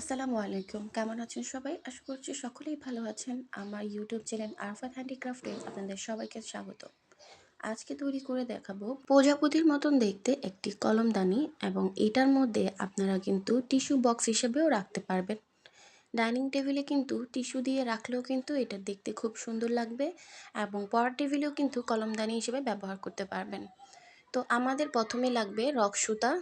আসসালামু আলাইকুম। কেমন আছেন সবাই? আশা করছি সকলেই ভালো আছেন। আমার ইউটিউব চ্যানেল আরফাত হ্যান্ডিক্রাফটে আপনাদের সবাইকে স্বাগত। আজকে তৈরি করে দেখাবো প্রজাপতির মতন দেখতে একটি কলমদানি এবং এটার মধ্যে আপনারা কিন্তু টিস্যু বক্স হিসেবেও রাখতে পারবেন। ডাইনিং টেবিলে কিন্তু টিস্যু দিয়ে রাখলেও কিন্তু এটা দেখতে খুব সুন্দর লাগবে এবং পড়ার টেবিলেও কিন্তু কলমদানি হিসেবে ব্যবহার করতে পারবেন। তো আমাদের প্রথমে লাগবে রক সুতা।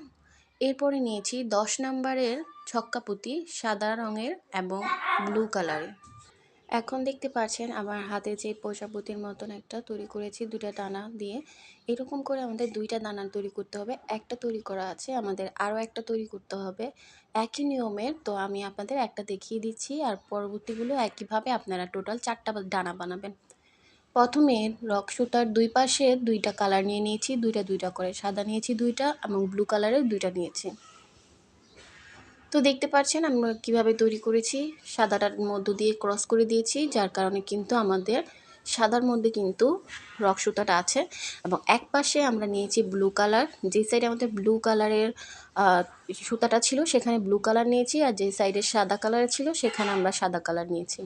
এরপরে নিয়েছি দশ নাম্বারের ছক্কা পুঁতি সাদা রঙের এবং ব্লু কালারের। এখন দেখতে পাচ্ছেন আমার হাতে যে প্রজাপতির মতন একটা তৈরি করেছি দুইটা দানা দিয়ে। এরকম করে আমাদের দুইটা দানা তৈরি করতে হবে, একটা তৈরি করা আছে, আমাদের আরও একটা তৈরি করতে হবে। একই নিয়মের, তো আমি আপনাদের একটা দেখিয়ে দিচ্ছি আর পরবর্তীগুলো একইভাবে আপনারা টোটাল চারটা দানা বানাবেন। প্রথমে রক সুতার দুই পাশে দুইটা কালার নিয়ে নিয়েছি, দুইটা দুইটা করে। সাদা নিয়েছি দুইটা এবং ব্লু কালারের দুইটা নিয়েছি। তো দেখতে পাচ্ছেন আমরা কীভাবে তৈরি করেছি। সাদাটার মধ্য দিয়ে ক্রস করে দিয়েছি, যার কারণে কিন্তু আমাদের সাদার মধ্যে কিন্তু রক সুতাটা আছে এবং এক পাশে আমরা নিয়েছি ব্লু কালার যে সাইডে আমাদের ব্লু কালারের সুতাটা ছিল, সেখানে ব্লু কালার নিয়েছি আর যে সাইডে সাদা কালার ছিল, সেখানে আমরা সাদা কালার নিয়েছি।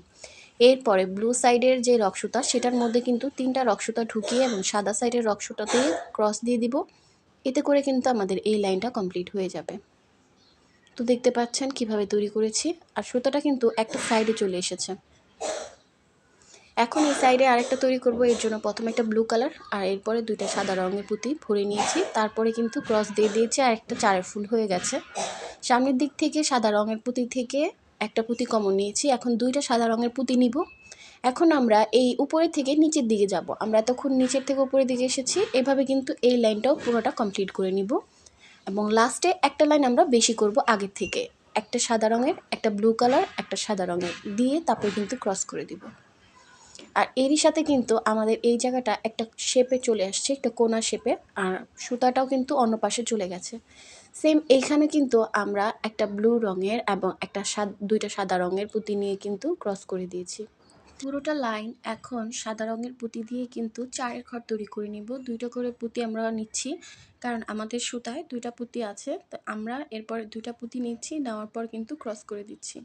এরপরে ব্লু সাইডের যে রক্সুতা, সেটার মধ্যে কিন্তু তিনটা রক্সুতা ঢুকিয়ে এবং সাদা সাইডের রক্সুতা দিয়ে ক্রস দিয়ে দিব। এতে করে কিন্তু আমাদের এই লাইনটা কমপ্লিট হয়ে যাবে। তো দেখতে পাচ্ছেন কীভাবে তৈরি করেছি। আর সুতাটা কিন্তু একটা সাইডে চলে এসেছে। এখন এই সাইডে আরেকটা তৈরি করব। এর জন্য প্রথমে একটা ব্লু কালার আর এরপরে দুইটা সাদা রঙের পুঁতি ভরে নিয়েছি। তারপরে কিন্তু ক্রস দিয়ে দিয়েছি, আর একটা চারের ফুল হয়ে গেছে। সামনের দিক থেকে সাদা রঙের পুঁতি থেকে একটা পুঁতি কমন নিয়েছি, এখন দুইটা সাদা রঙের পুঁতি নিব। এখন আমরা এই উপরের থেকে নিচের দিকে যাব। আমরা এতক্ষণ নিচের থেকে উপরের দিকে এসেছি, এভাবে কিন্তু এই লাইনটাও পুরোটা কমপ্লিট করে নিব। এবং লাস্টে একটা লাইন আমরা বেশি করব আগের থেকে। একটা সাদা রঙের, একটা ব্লু কালার একটা সাদা রঙের দিয়ে তারপরে কিন্তু ক্রস করে দিব। আর এরই সাথে কিন্তু আমাদের এই জায়গাটা একটা শেপে চলে আসছে, একটা কোনা শেপে আর সুতাটাও কিন্তু অন্য পাশে চলে গেছে। সেম এইখানে কিন্তু আমরা একটা ব্লু রঙের এবং একটা দুইটা সাদা রঙের পুঁতি নিয়ে কিন্তু ক্রস করে দিয়েছি। পুরোটা লাইন এখন সাদা রঙের পুঁতি দিয়ে কিন্তু চারের ঘর তৈরি করে নিব। দুইটা করে পুঁতি আমরা নিচ্ছি, কারণ আমাদের সুতায় দুইটা পুঁতি আছে। তো আমরা এরপর দুইটা পুঁতি নিচ্ছি, নেওয়ার পর কিন্তু ক্রস করে দিচ্ছি।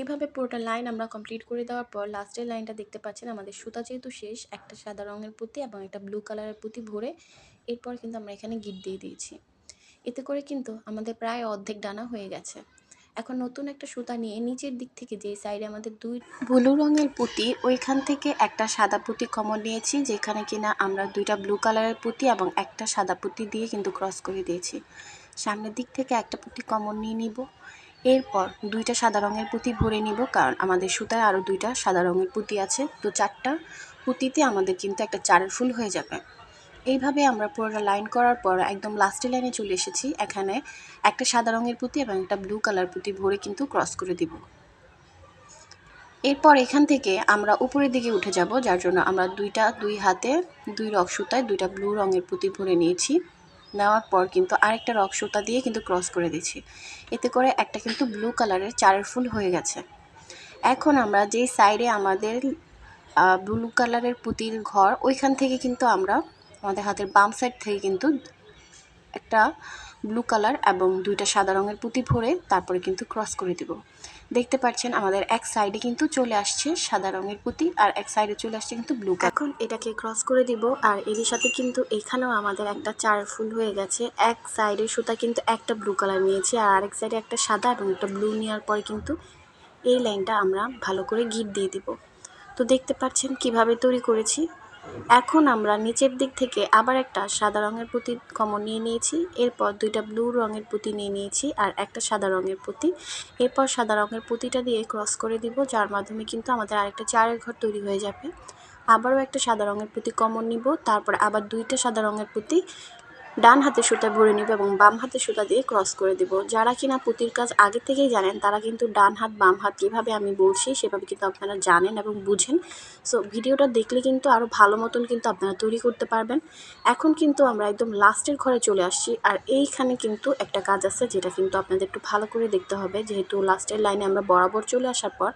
এভাবে পুরোটা লাইন আমরা কমপ্লিট করে দেওয়ার পর লাস্টের লাইনটা দেখতে পাচ্ছেন, আমাদের সুতা যেহেতু শেষ, একটা সাদা রঙের পুঁতি এবং একটা ব্লু কালারের পুঁতি ভরে এরপর কিন্তু আমরা এখানে গিট দিয়ে দিয়েছি। এতে করে কিন্তু আমাদের প্রায় অর্ধেক ডানা হয়ে গেছে। এখন নতুন একটা সুতা নিয়ে নিচের দিক থেকে যে সাইডে আমাদের দুই ব্লু রঙের পুঁতি, ওইখান থেকে একটা সাদা পুঁতি কমন নিয়েছি, যেখানে কিনা আমরা দুইটা ব্লু কালারের পুঁতি এবং একটা সাদা পুঁতি দিয়ে কিন্তু ক্রস করে দিয়েছি। সামনের দিক থেকে একটা পুঁতি কমন নিয়ে নিব। এরপর দুইটা সাদা রঙের পুঁতি ভরে নিব, কারণ আমাদের সুতায় আরও দুইটা সাদা রঙের পুঁতি আছে। তো চারটা পুঁতিতে আমাদের কিন্তু একটা চারের ফুল হয়ে যাবে। এইভাবে আমরা পুরোটা লাইন করার পর একদম লাস্টের লাইনে চলে এসেছি। এখানে একটা সাদা রঙের পুঁতি এবং একটা ব্লু কালার পুঁতি ভরে কিন্তু ক্রস করে দিব। এরপর এখান থেকে আমরা উপরের দিকে উঠে যাব, যার জন্য আমরা দুইটা, দুই হাতে, দুই রক সুতায় দুইটা ব্লু রঙের পুঁতি ভরে নিয়েছি। নেওয়ার পর কিন্তু আরেকটা রক সুতা দিয়ে কিন্তু ক্রস করে দিচ্ছি এতে করে একটা কিন্তু ব্লু কালারের চারের ফুল হয়ে গেছে। এখন আমরা যেই সাইডে আমাদের ব্লু কালারের পুঁতির ঘর, ওইখান থেকে কিন্তু আমরা আমাদের হাতের বাম সাইড থেকে কিন্তু একটা ব্লু কালার এবং দুইটা সাদা রঙের পুঁতি ভরে তারপরে কিন্তু ক্রস করে দিব। দেখতে পাচ্ছেন আমাদের এক সাইডে কিন্তু চলে আসছে সাদা রঙের পুঁতি আর এক সাইডে চলে আসছে কিন্তু ব্লু কালার এখন এটাকে ক্রস করে দিব আর এরই সাথে কিন্তু এখানেও আমাদের একটা চার ফুল হয়ে গেছে। এক সাইডে সুতা কিন্তু একটা ব্লু কালার নিয়েছি আর আরেক সাইডে একটা সাদা এবং একটা ব্লু নেওয়ার পরে কিন্তু এই লাইনটা আমরা ভালো করে গিট দিয়ে দিব। তো দেখতে পাচ্ছেন কীভাবে তৈরি করেছি। এখন আমরা নিচের দিক থেকে আবার একটা সাদা রঙের পুঁতি কমন নিয়ে নিয়েছি, এরপর দুইটা ব্লু রঙের পুঁতি নিয়ে নিয়েছি আর একটা সাদা রঙের পুঁতি। এরপর সাদা রঙের পুঁতিটা দিয়ে ক্রস করে দিব, যার মাধ্যমে কিন্তু আমাদের আরেকটা চারের ঘর তৈরি হয়ে যাবে। আবারও একটা সাদা রঙের পুঁতি কমন নিব, তারপর আবার দুইটা সাদা রঙের পুঁতি ডান হাতে সুতা ভরে নিব এবং বাম হাতে সুতা দিয়ে ক্রস করে দেব। যারা কিনা পুঁতির কাজ আগে থেকেই জানেন, তারা কিন্তু ডান হাত, বাম হাত কীভাবে আমি বলছি, সেভাবে কিন্তু আপনারা জানেন এবং বুঝেন। সো ভিডিওটা দেখলে কিন্তু আরও ভালো মতন কিন্তু আপনারা তৈরি করতে পারবেন। এখন কিন্তু আমরা একদম লাস্টের ঘরে চলে আসছি আর এইখানে কিন্তু একটা কাজ আছে যেটা কিন্তু আপনাদের একটু ভালো করে দেখতে হবে। যেহেতু লাস্টের লাইনে আমরা বরাবর চলে আসার পর,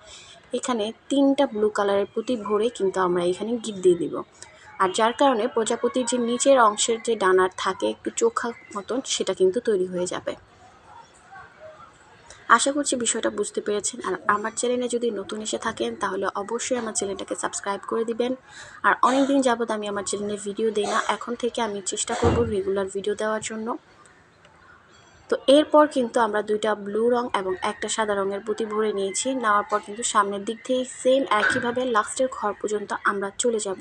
এখানে তিনটা ব্লু কালারের পুঁতি ভরে কিন্তু আমরা এখানে গিট দিয়ে দিব। আর যার কারণে প্রজাপতির যে নিচের অংশের যে ডানার থাকে একটু চোখা মতন, সেটা কিন্তু তৈরি হয়ে যাবে। আশা করছি বিষয়টা বুঝতে পেরেছেন। আর আমার চ্যানেলে যদি নতুন এসে থাকেন, তাহলে অবশ্যই আমার চ্যানেলটাকে সাবস্ক্রাইব করে দিবেন। আর অনেক দিন যাবত আমি আমার চ্যানেলে ভিডিও দিই না, এখন থেকে আমি চেষ্টা করব রেগুলার ভিডিও দেওয়ার জন্য। তো এরপর কিন্তু আমরা দুইটা ব্লু রং এবং একটা সাদা রঙের পুঁতি ভরে নিয়েছি। নেওয়ার পর কিন্তু সামনের দিক থেকে সেম একইভাবে লাস্টের ঘর পর্যন্ত আমরা চলে যাব।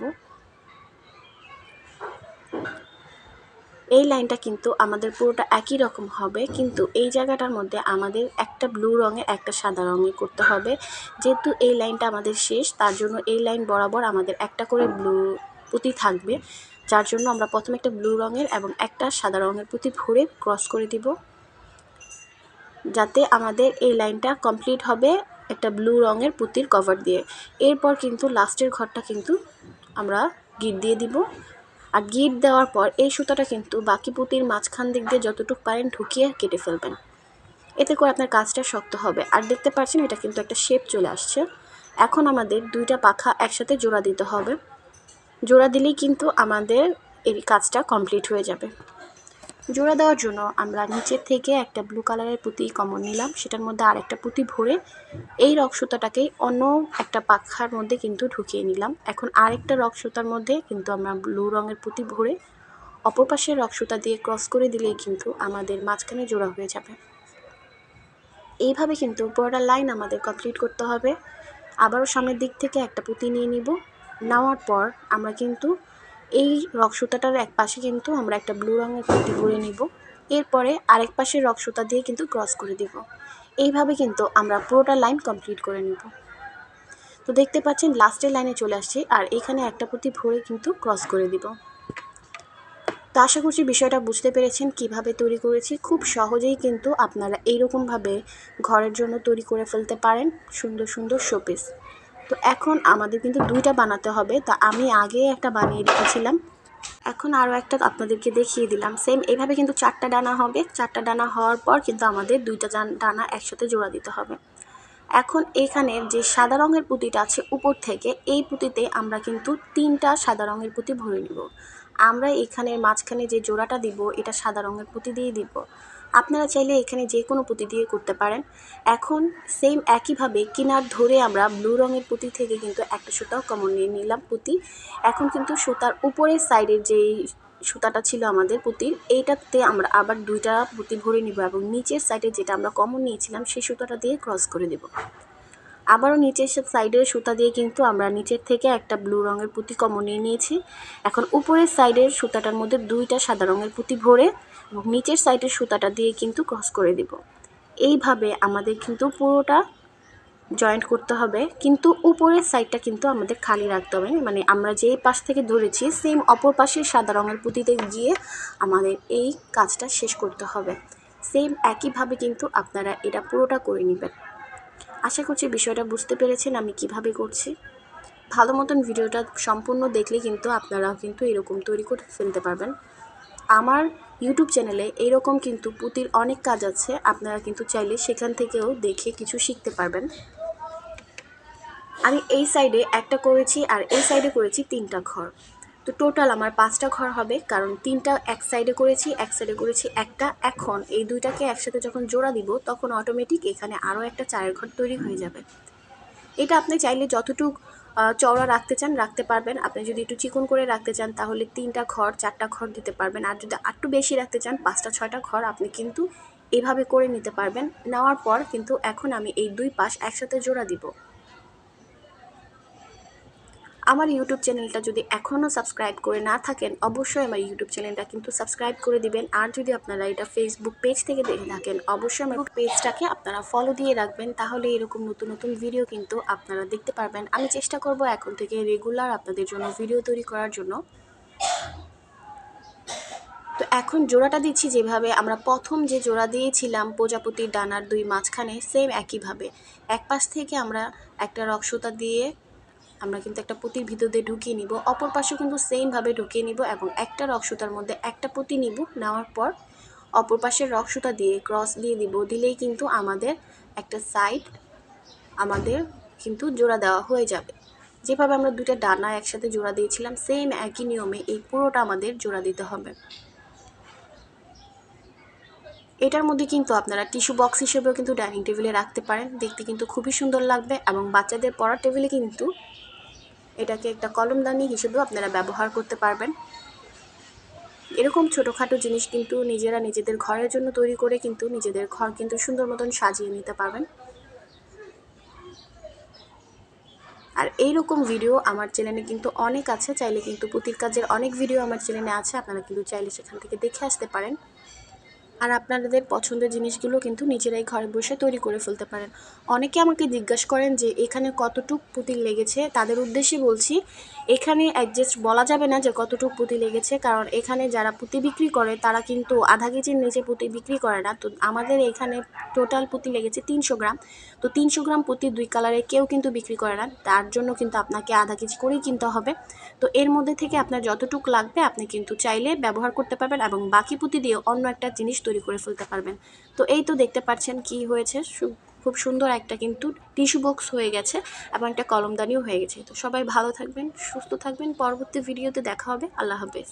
এই লাইনটা কিন্তু আমাদের পুরোটা একই রকম হবে, কিন্তু এই জায়গাটার মধ্যে আমাদের একটা ব্লু রঙের একটা সাদা রঙে করতে হবে। যেহেতু এই লাইনটা আমাদের শেষ, তার জন্য এই লাইন বরাবর আমাদের একটা করে ব্লু পুঁতি থাকবে, যার জন্য আমরা প্রথমে একটা ব্লু রঙের এবং একটা সাদা রঙের পুঁতি ভরে ক্রস করে দিব। যাতে আমাদের এই লাইনটা কমপ্লিট হবে একটা ব্লু রঙের পুঁতির কভার দিয়ে। এরপর কিন্তু লাস্টের ঘরটা কিন্তু আমরা গিট দিয়ে দিব। আর গিট দেওয়ার পর এই সুতাটা কিন্তু বাকি পুঁতির মাঝখান দিক দিয়ে যতটুকু পারেন ঢুকিয়ে কেটে ফেলবেন। এতে করে আপনার কাজটা শক্ত হবে। আর দেখতে পাচ্ছেন এটা কিন্তু একটা শেপ চলে আসছে। এখন আমাদের দুইটা পাখা একসাথে জোড়া দিতে হবে। জোড়া দিলেই কিন্তু আমাদের এই কাজটা কমপ্লিট হয়ে যাবে। জোড়া দেওয়ার জন্য আমরা নিচের থেকে একটা ব্লু কালারের পুঁতি কমন নিলাম। সেটার মধ্যে আরেকটা পুঁতি ভরে এই রক সুতাটাকেই অন্য একটা পাখার মধ্যে কিন্তু ঢুকিয়ে নিলাম। এখন আরেকটা রক সুতার মধ্যে কিন্তু আমরা ব্লু রঙের পুঁতি ভরে অপর পাশের রক সুতা দিয়ে ক্রস করে দিলেই কিন্তু আমাদের মাঝখানে জোড়া হয়ে যাবে। এইভাবে কিন্তু পুরোটা লাইন আমাদের কমপ্লিট করতে হবে। আবারও সামনের দিক থেকে একটা পুঁতি নিয়ে নিব। নেওয়ার পর আমরা কিন্তু এই রক সুতাটার এক পাশে কিন্তু আমরা একটা ব্লু রঙের পুঁতি ভরে নিব। এরপরে আরেক পাশে রক সুতা দিয়ে কিন্তু ক্রস করে দিব। এইভাবে কিন্তু আমরা পুরোটা লাইন কমপ্লিট করে নেব। তো দেখতে পাচ্ছেন লাস্টের লাইনে চলে আসছে আর এখানে একটা পুঁতি ভরে কিন্তু ক্রস করে দিব। তো আশা করছি বিষয়টা বুঝতে পেরেছেন কীভাবে তৈরি করেছি। খুব সহজেই কিন্তু আপনারা এইরকমভাবে ঘরের জন্য তৈরি করে ফেলতে পারেন। সুন্দর সুন্দর শোপিস তো এখন আমাদের কিন্তু দুইটা বানাতে হবে। তা আমি আগে একটা বানিয়ে রেখেছিলাম। এখন আরও একটা আপনাদেরকে দেখিয়ে দিলাম। সেম এইভাবে কিন্তু চারটা ডানা হবে। চারটা ডানা হওয়ার পর কিন্তু আমাদের দুইটা ডানা একসাথে জোড়া দিতে হবে। এখন এখানে যে সাদা রঙের পুঁতিটা আছে উপর থেকে, এই পুঁতিতে আমরা কিন্তু তিনটা সাদা রঙের পুঁতি ভরে নিব। আমরা এখানের মাঝখানে যে জোড়াটা দিব, এটা সাদা রঙের পুঁতি দিয়ে দিব। আপনারা চাইলে এখানে যে কোনো পুঁতি দিয়ে করতে পারেন। এখন সেম একইভাবে কিনার ধরে আমরা ব্লু রঙের পুঁতি থেকে কিন্তু একটা সুতাও কমন নিয়ে নিলাম পুঁতি। এখন কিন্তু সুতার উপরের সাইডের যেই সুতাটা ছিল আমাদের পুঁতির, এইটাতে আমরা আবার দুইটা পুঁতি ভরে নিব এবং নিচের সাইডে যেটা আমরা কমন নিয়েছিলাম সেই সুতাটা দিয়ে ক্রস করে দেব। আবারও নিচের সাইডের সুতা দিয়ে কিন্তু আমরা নিচের থেকে একটা ব্লু রঙের পুঁতি কমন নিয়ে নিয়েছি। এখন উপরের সাইডের সুতাটার মধ্যে দুইটা সাদা রঙের পুঁতি ভরে এবং নিচের সাইডের সুতাটা দিয়ে কিন্তু ক্রস করে দিব। এইভাবে আমাদের কিন্তু পুরোটা জয়েন্ট করতে হবে। কিন্তু উপরের সাইডটা কিন্তু আমাদের খালি রাখতে হবে। মানে আমরা যেই পাশ থেকে ধরেছি সেম অপর পাশের সাদা রঙের পুঁতিতে গিয়ে আমাদের এই কাজটা শেষ করতে হবে। সেম একইভাবে কিন্তু আপনারা এটা পুরোটা করে নেবেন। আশা করছি বিষয়টা বুঝতে পেরেছেন আমি কীভাবে করছি। ভালো মতন ভিডিওটা সম্পূর্ণ দেখলে কিন্তু আপনারাও কিন্তু এরকম তৈরি করে ফেলতে পারবেন। আমার ইউটিউব চ্যানেলে এরকম কিন্তু পুঁতির অনেক কাজ আছে। আপনারা কিন্তু চাইলে সেখান থেকেও দেখে কিছু শিখতে পারবেন। আমি এই সাইডে একটা করেছি আর এই সাইডে করেছি তিনটা ঘর। তো টোটাল আমার পাঁচটা ঘর হবে, কারণ তিনটা এক সাইডে করেছি, এক সাইডে করেছি একটা। এখন এই দুইটাকে একসাথে যখন জোড়া দিব, তখন অটোমেটিক এখানে আরও একটা চায়ের ঘর তৈরি হয়ে যাবে। এটা আপনি চাইলে যতটুক চওড়া রাখতে চান, রাখতে পারবেন। আপনি যদি একটু চিকন করে রাখতে চান, তাহলে তিনটা ঘর, চারটা ঘর দিতে পারবেন। আর যদি একটু বেশি রাখতে চান, পাঁচটা, ছয়টা ঘর আপনি কিন্তু এভাবে করে নিতে পারবেন। নেওয়ার পর কিন্তু এখন আমি এই দুই পাশ একসাথে জোড়া দিব। আমার ইউটিউব চ্যানেলটা যদি এখনও সাবস্ক্রাইব করে না থাকেন, অবশ্যই আমার ইউটিউব চ্যানেলটা কিন্তু সাবস্ক্রাইব করে দিবেন। আর যদি আপনারা এটা ফেসবুক পেজ থেকে দেখে থাকেন, অবশ্যই আমার পেজটাকে আপনারা ফলো দিয়ে রাখবেন। তাহলে এরকম নতুন নতুন ভিডিও কিন্তু আপনারা দেখতে পারবেন। আমি চেষ্টা করব এখন থেকে রেগুলার আপনাদের জন্য ভিডিও তৈরি করার জন্য। তো এখন জোড়াটা দিচ্ছি যেভাবে আমরা প্রথম যে জোড়া দিয়েছিলাম, প্রজাপতির ডানার দুই মাঝখানে সেম একইভাবে। এক পাশ থেকে আমরা একটা রক্সতা দিয়ে আমরা কিন্তু একটা পুঁতির ভিতর দিয়ে ঢুকিয়ে নিব, অপর পাশে কিন্তু সেমভাবে ঢুকিয়ে নিব এবং একটা রক্সুতার মধ্যে একটা পুঁতি নিব নেওয়ার পর অপর পাশের রক্সুতা দিয়ে ক্রস দিয়ে দিব, দিলেই কিন্তু আমাদের একটা সাইড আমাদের কিন্তু জোড়া দেওয়া হয়ে যাবে। যেভাবে আমরা দুইটা ডানা একসাথে জোড়া দিয়েছিলাম সেম একই নিয়মে এই পুরোটা আমাদের জোড়া দিতে হবে। এটার মধ্যে কিন্তু আপনারা টিস্যু বক্স হিসেবেও কিন্তু ডাইনিং টেবিলে রাখতে পারেন, দেখতে কিন্তু খুবই সুন্দর লাগবে এবং বাচ্চাদের পড়ার টেবিলে কিন্তু এটাকে একটা কলমদানি হিসেবেও আপনারা ব্যবহার করতে পারবেন। এরকম ছোটোখাটো জিনিস কিন্তু নিজেরা নিজেদের ঘরের জন্য তৈরি করে কিন্তু নিজেদের ঘর কিন্তু সুন্দর মতন সাজিয়ে নিতে পারবেন। আর এইরকম ভিডিও আমার চ্যানেলে কিন্তু অনেক আছে, চাইলে কিন্তু পুতির কাজের অনেক ভিডিও আমার চ্যানেলে আছে, আপনারা কিন্তু চাইলে সেখান থেকে দেখে আসতে পারেন। আর আপনাদের পছন্দের জিনিসগুলো কিন্তু নিজেরাই ঘরে বসে তৈরি করে ফেলতে পারেন। অনেকে আমাকে জিজ্ঞাসা করেন যে, এখানে কতটুক পুঁতি লেগেছে? তাদের উদ্দেশ্যে বলছি, এখানে অ্যাডজাস্ট বলা যাবে না যে কতটুক পুঁতি লেগেছে, কারণ এখানে যারা পুঁতি বিক্রি করে, তারা কিন্তু আধা কেজির নিচে পুঁতি বিক্রি করে না। তো আমাদের এখানে টোটাল পুঁতি লেগেছে তিনশো গ্রাম। তো তিনশো গ্রাম পুঁতি দুই কালারে কেউ কিন্তু বিক্রি করে না। তার জন্য কিন্তু আপনাকে আধা কেজি করেই কিনতে হবে। তো এর মধ্যে থেকে আপনার যতটুকু লাগবে, আপনি কিন্তু চাইলে ব্যবহার করতে পারবেন এবং বাকি পুঁতি দিয়ে অন্য একটা জিনিস তৈরি করে ফেলতে পারবেন। তো এই তো দেখতে পাচ্ছেন কি হয়েছে। খুব সুন্দর একটা কিন্তু টিস্যু বক্স হয়ে গেছে এবং একটা কলমদানিও হয়ে গেছে। তো সবাই ভালো থাকবেন, সুস্থ থাকবেন। পরবর্তী ভিডিওতে দেখা হবে। আল্লাহ হাফেজ।